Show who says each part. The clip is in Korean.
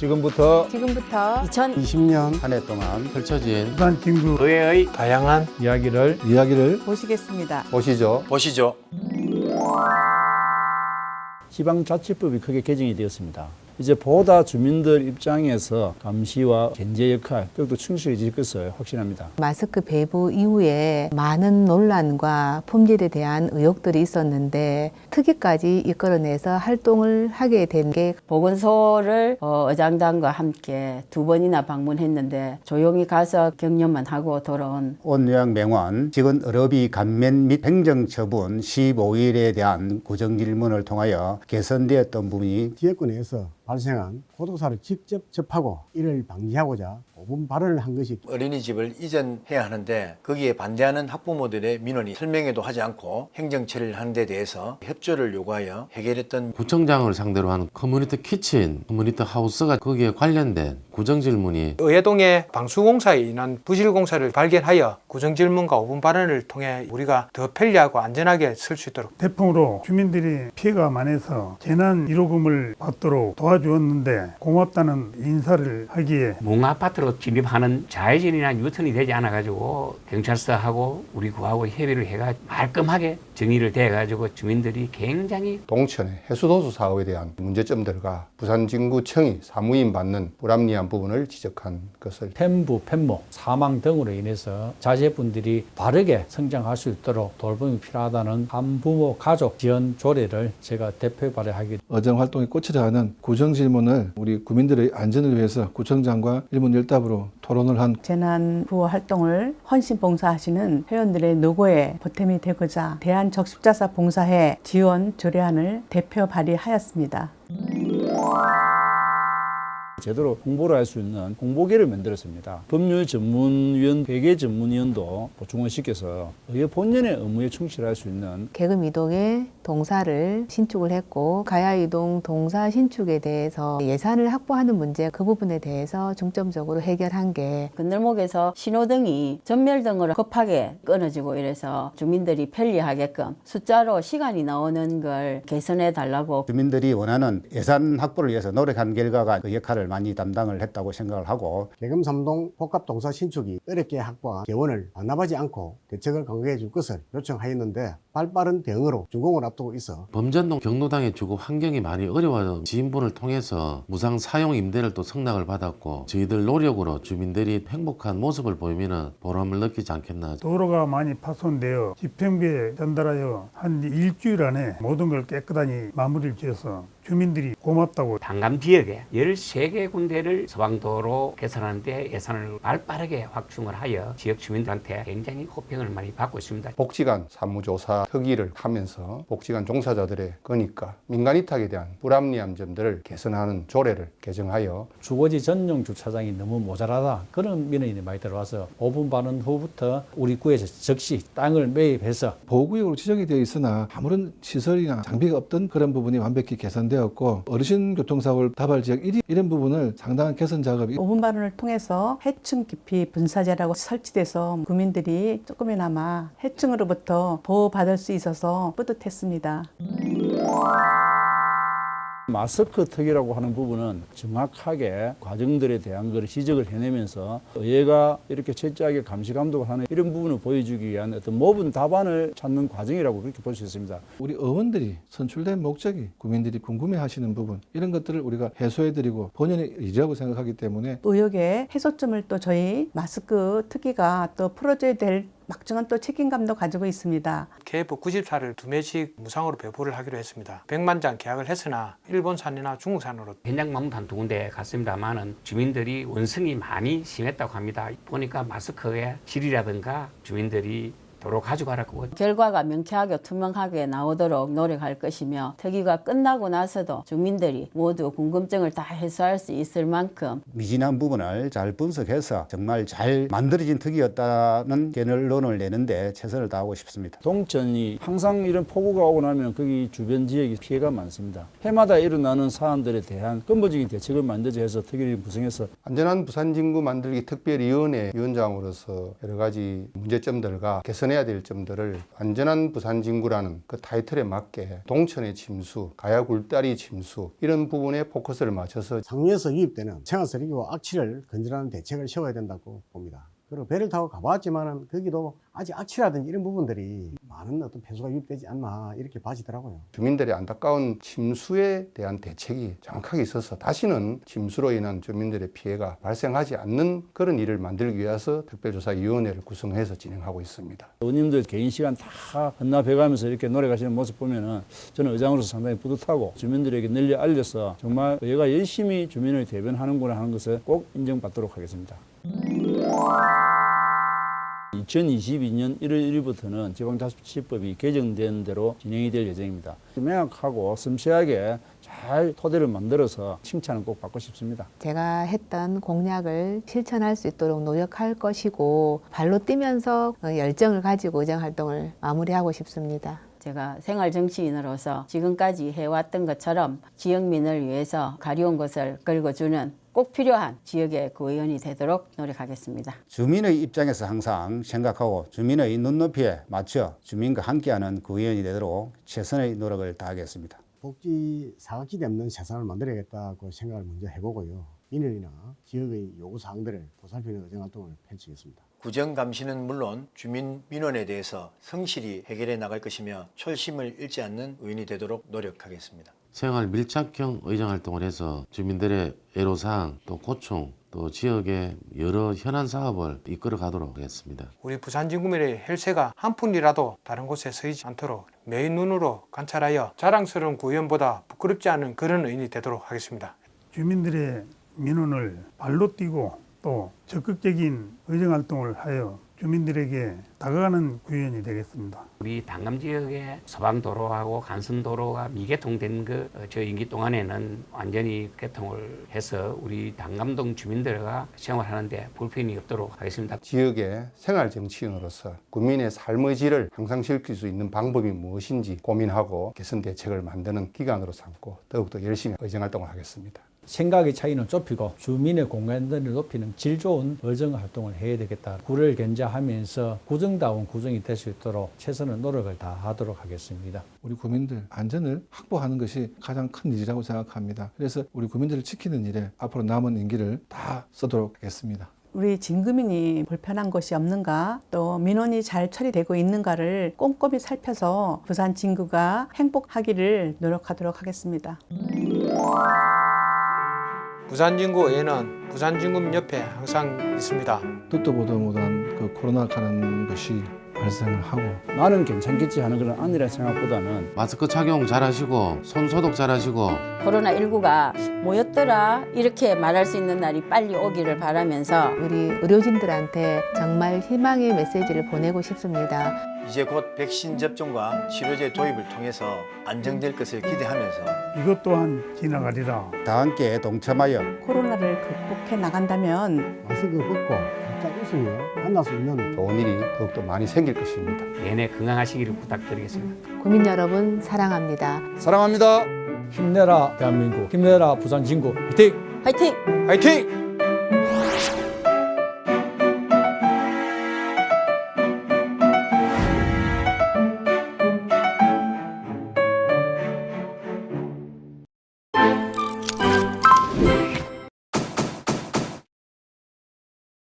Speaker 1: 지금부터
Speaker 2: 지금부터
Speaker 3: 20년 한 해 동안
Speaker 4: 펼쳐진
Speaker 1: 부산 친구
Speaker 5: 의회의 다양한
Speaker 1: 이야기를 이야기를
Speaker 2: 보시겠습니다.
Speaker 3: 보시죠.
Speaker 5: 보시죠.
Speaker 1: 지방자치법이 크게 개정이 되었습니다. 이제 보다 주민들 입장에서 감시와 견제 역할 더욱더 충실해질 것을 확신합니다.
Speaker 2: 마스크 배부 이후에 많은 논란과 품질에 대한 의혹들이 있었는데 특위까지 이끌어내서 활동을 하게 된 게
Speaker 6: 보건소를 어, 의장단과 함께 두 번이나 방문했는데 조용히 가서 격려만 하고 돌아온
Speaker 3: 온요양 맹원 직원 의료비 감면 및 행정처분 15일에 대한 구정질문을 통하여 개선되었던 부분이
Speaker 7: 지역권에서 발생한 고도사를 직접 접하고 이를 방지하고자 5분 발언을 한 것이
Speaker 5: 어린이집을 이전해야 하는데 거기에 반대하는 학부모들의 민원이 설명회도 하지 않고 행정 처리를 하는 데 대해서 협조를 요구하여 해결했던
Speaker 4: 구청장을 상대로 하는 커뮤니티 키친, 커뮤니티 하우스가 거기에 관련된 구정 질문이
Speaker 8: 의회동의 방수공사에 인한 부실공사를 발견하여 구정질문과 5분 발언을 통해 우리가 더 편리하고 안전하게 쓸 수 있도록
Speaker 9: 태풍으로 주민들이 피해가 많아서 재난 1호금을 받도록 도와주었는데 고맙다는 인사를 하기에
Speaker 10: 몽 아파트로 진입하는 좌회전이나 유턴이 되지 않아 가지고 경찰서하고 우리 구하고 협의를 해가 말끔하게 정의를 돼 가지고 주민들이 굉장히
Speaker 3: 동천의 해수도수 사업에 대한 문제점들과 부산진구청이 사무임 받는 불합리한 부분을 지적한 것을
Speaker 1: 펜부, 펜모, 사망 등으로 인해서 자제분들이 바르게 성장할 수 있도록 돌봄이 필요하다는 한부모 가족 지원 조례를 제가 대표 발의하기
Speaker 11: 어정 활동에 꽂히려 하는 구정 질문을 우리 구민들의 안전을 위해서 구청장과 일문일답으로 토론을 한
Speaker 2: 재난 구호 활동을 헌신 봉사하시는 회원들의 노고에 보탬이 되고자 대한적십자사 봉사회 지원 조례안을 대표 발의하였습니다.
Speaker 1: 제대로 홍보를 할 수 있는 홍보계를 만들었습니다. 법률 전문위원, 회계 전문위원도 보충을 시켜서 의회 본연의 업무에 충실할 수 있는
Speaker 2: 계급 이동의 동사를 신축을 했고 가야 이동 동사 신축에 대해서 예산을 확보하는 문제 그 부분에 대해서 중점적으로 해결한 게
Speaker 6: 건널목에서 신호등이 전멸등으로 급하게 끊어지고 이래서 주민들이 편리하게끔 숫자로 시간이 나오는 걸 개선해 달라고
Speaker 3: 주민들이 원하는 예산 확보를 위해서 노력한 결과가 그 역할을 많이 담당을 했다고 생각을 하고
Speaker 7: 개금 삼동 복합동사 신축이 어렵게 확보한 재원을 반납하지 않고 대책을 강구해 줄 것을 요청하였는데 발빠른 대응으로 준공을 앞두고 있어
Speaker 4: 범전동 경로당에 주거 환경이 많이 어려워져 지인분을 통해서 무상 사용 임대를 또 승낙을 받았고 저희들 노력으로 주민들이 행복한 모습을 보이면 보람을 느끼지 않겠나.
Speaker 9: 도로가 많이 파손되어 집행부에 전달하여 한 일주일 안에 모든 걸 깨끗하니 마무리를 지어서 주민들이 고맙다고
Speaker 10: 당감 지역에 13개 군데를 서방도로 개선하는데 예산을 발빠르게 확충을 하여 지역 주민들한테 굉장히 호평을 많이 받고 있습니다.
Speaker 3: 복지관 사무조사 특위를 하면서 복지관 종사자들의 거니까 민간 위탁에 대한 불합리한 점들을 개선하는 조례를 개정하여
Speaker 1: 주거지 전용 주차장이 너무 모자라다 그런 민원이 많이 들어와서 5분 반은 후부터 우리 구에서 즉시 땅을 매입해서
Speaker 11: 보호구역으로 지정이 되어 있으나 아무런 시설이나 장비가 없던 그런 부분이 완벽히 개선되 었고 어르신 교통사고 다발 지역 1위 이런 부분을 상당한 개선 작업이
Speaker 2: 5분 발언을 통해서 해충 깊이 분사제라고 설치돼서 국민들이 조금이나마 해충으로부터 보호받을 수 있어서 뿌듯했습니다.
Speaker 1: 마스크 특이라고 하는 부분은 정확하게 과정들에 대한 걸 지적을 해내면서 의회가 이렇게 철저하게 감시 감독을 하는 이런 부분을 보여주기 위한 어떤 모든 답안을 찾는 과정이라고 그렇게 볼 수 있습니다.
Speaker 11: 우리 의원들이 선출된 목적이 국민들이 궁금해하시는 부분 이런 것들을 우리가 해소해드리고 본연의 일이라고 생각하기 때문에
Speaker 2: 의혹의 해소점을 또 저희 마스크 특위가 또 풀어줘야 될 막중한 또 책임감도 가지고 있습니다.
Speaker 8: KF 94를 두 매씩 무상으로 배부를 하기로 했습니다. 100만 장 계약을 했으나 일본산이나 중국산으로
Speaker 10: 현장 방문 한두 군데 갔습니다만은 주민들이 원성이 많이 심했다고 합니다. 보니까 마스크의 질이라든가 주민들이 도로 가져가라고
Speaker 6: 결과가 명쾌하게 투명하게 나오도록 노력할 것이며 특위가 끝나고 나서도 주민들이 모두 궁금증을 다 해소할 수 있을 만큼
Speaker 3: 미진한 부분을 잘 분석해서 정말 잘 만들어진 특이였다는 견론을 내는데 최선을 다하고 싶습니다.
Speaker 1: 동천이 항상 이런 폭우가 오고 나면 거기 주변 지역이 피해가 많습니다. 해마다 일어나는 사안들에 대한 근본적인 대책을 만들자 해서 특위를 구성해서
Speaker 3: 안전한 부산 진구 만들기 특별위원회 위원장으로서 여러 가지 문제점들과 개선에 개선해야 될 점들을 안전한 부산 진구라는 그 타이틀에 맞게 동천의 침수, 가야 굴다리 침수 이런 부분에 포커스를 맞춰서
Speaker 7: 상류에서 유입되는 생활 쓰레기와 악취를 건전하는 대책을 세워야 된다고 봅니다. 그리고 배를 타고 가봤지만은 거기도 아직 악취라든지 이런 부분들이 많은 어떤 폐수가 유입되지 않나 이렇게 봐지더라고요.
Speaker 3: 주민들의 안타까운 침수에 대한 대책이 정확하게 있어서 다시는 침수로 인한 주민들의 피해가 발생하지 않는 그런 일을 만들기 위해서 특별조사위원회를 구성해서 진행하고 있습니다.
Speaker 1: 의원님들 개인 시간 다 헌납해가면서 이렇게 노력하시는 모습 보면은 저는 의장으로서 상당히 뿌듯하고 주민들에게 널리 알려서 정말 얘가 열심히 주민을 대변하는구나 하는 것을 꼭 인정받도록 하겠습니다. 2022년 1월 1일부터는 지방자치법이 개정된 대로 진행이 될 예정입니다. 명확하고 섬세하게 잘 토대를 만들어서 칭찬을 꼭 받고 싶습니다.
Speaker 12: 제가 했던 공약을 실천할 수 있도록 노력할 것이고 발로 뛰면서 어, 열정을 가지고 의정 활동을 마무리하고 싶습니다.
Speaker 6: 제가 생활 정치인으로서 지금까지 해왔던 것처럼 지역민을 위해서 가려운 것을 긁어주는 꼭 필요한 지역의 구의원이 되도록 노력하겠습니다.
Speaker 13: 주민의 입장에서 항상 생각하고 주민의 눈높이에 맞춰 주민과 함께하는 구의원이 되도록 최선의 노력을 다하겠습니다.
Speaker 7: 복지 사각지대 없는 세상을 만들어야겠다고 생각을 먼저 해보고요. 민원이나 지역의 요구사항들을 보살피는 의정활동을 펼치겠습니다.
Speaker 5: 구정감시는 물론 주민 민원에 대해서 성실히 해결해 나갈 것이며 초심을 잃지 않는 의원이 되도록 노력하겠습니다.
Speaker 4: 생활 밀착형 의정 활동을 해서 주민들의 애로사항 또 고충 또 지역의 여러 현안 사업을 이끌어 가도록 하겠습니다.
Speaker 8: 우리 부산진구민의 혈세가 한 푼이라도 다른 곳에 서이지 않도록 매의 눈으로 관찰하여 자랑스러운 구의원보다 부끄럽지 않은 그런 의원이 되도록 하겠습니다.
Speaker 9: 주민들의 민원을 발로 뛰고 또 적극적인 의정 활동을 하여 주민들에게 다가가는 구의원이 되겠습니다.
Speaker 10: 우리 당감 지역의 서방도로하고 간선도로가 미개통된 그 저 임기 동안에는 완전히 개통을 해서 우리 당감동 주민들과 생활하는데 불편이 없도록 하겠습니다.
Speaker 3: 지역의 생활 정치인으로서 국민의 삶의 질을 향상시킬 수 있는 방법이 무엇인지 고민하고 개선 대책을 만드는 기관으로 삼고 더욱더 열심히 의정 활동을 하겠습니다.
Speaker 14: 생각의 차이는 좁히고 주민의 공간들을 높이는 질 좋은 의정 활동을 해야 되겠다. 구를 견제하면서 구정다운 구정이 될 수 있도록 최선의 노력을 다하도록 하겠습니다.
Speaker 11: 우리 국민들 안전을 확보하는 것이 가장 큰 일이라고 생각합니다. 그래서 우리 국민들을 지키는 일에 앞으로 남은 임기를 다 쓰도록 하겠습니다.
Speaker 2: 우리 진구민이 불편한 것이 없는가 또 민원이 잘 처리되고 있는가를 꼼꼼히 살펴서 부산 진구가 행복하기를 노력하도록 하겠습니다.
Speaker 8: 부산진구에는 부산진구민 옆에 항상 있습니다.
Speaker 11: 듣도 보도 못한 그 코로나 가는 것이 발생을 하고
Speaker 1: 나는 괜찮겠지 하는 그런 안일한 생각보다는
Speaker 4: 마스크 착용 잘 하시고 손 소독 잘 하시고
Speaker 6: 코로나19가 뭐였더라 이렇게 말할 수 있는 날이 빨리 오기를 바라면서
Speaker 12: 우리 의료진들한테 정말 희망의 메시지를 보내고 싶습니다.
Speaker 5: 이제 곧 백신 접종과 치료제 도입을 통해서 안정될 것을 기대하면서
Speaker 9: 이것 또한 지나가리라.
Speaker 13: 다 함께 동참하여
Speaker 2: 코로나를 극복해 나간다면
Speaker 7: 마스크 벗고 각자 만날 수 있는
Speaker 3: 좋은 일이 더욱더 많이 생길 것입니다.
Speaker 10: 내내 건강하시기를 부탁드리겠습니다.
Speaker 12: 국민 여러분 사랑합니다.
Speaker 1: 사랑합니다.
Speaker 14: 힘내라 대한민국, 힘내라 부산 진구, 화이팅!
Speaker 6: 화이팅!
Speaker 8: 화이팅!